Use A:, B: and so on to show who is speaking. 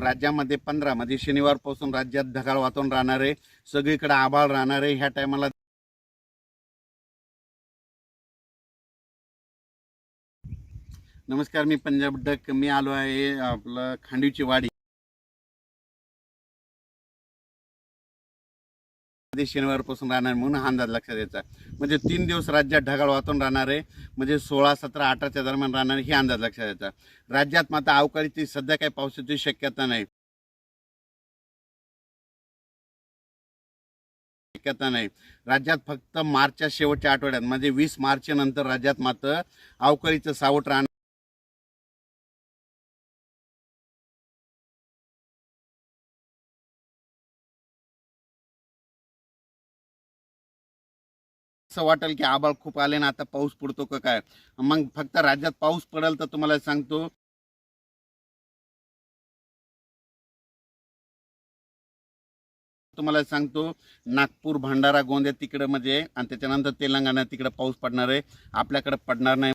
A: राज्यामध्ये पंधरा मध्ये शनिवारपासून राज्यात ढगाळ वातावरण राहणार आहे. सगळीकडे आभाळ राहणार आहे. ह्या टायमाला नमस्कार मी पंजाब डक मी आलो आहे आपलं खांडीची वाडी. मध्ये शनिवारपासून राहणार म्हणून हा अंदाज लक्षात द्यायचा म्हणजे तीन दिवस राज्यात ढगाळ वातावरण राहणार आहे. म्हणजे सोळा सतरा अठराच्या दरम्यान राहणार हे अंदाज लक्षात द्यायचा राज्यात मात्र अवकाळीची सध्या काही पावसाची शक्यता नाही. शक्यता नाही. राज्यात फक्त मार्चच्या शेवटच्या आठवड्यात म्हणजे वीस मार्च नंतर राज्यात मात्र अवकाळीचं सावट राहणार असं वाटेल की आबाळ खूप आले ना आता पाऊस पडतो का काय? मग फक्त राज्यात पाऊस पडेल तर तुम्हाला सांगतो. तुम्हाला सांगतो नागपूर भंडारा गोंदिया तिकडे म्हणजे आणि त्याच्यानंतर तेलंगणा तिकडे पाऊस पडणार आहे. आपल्याकडे पडणार नाही.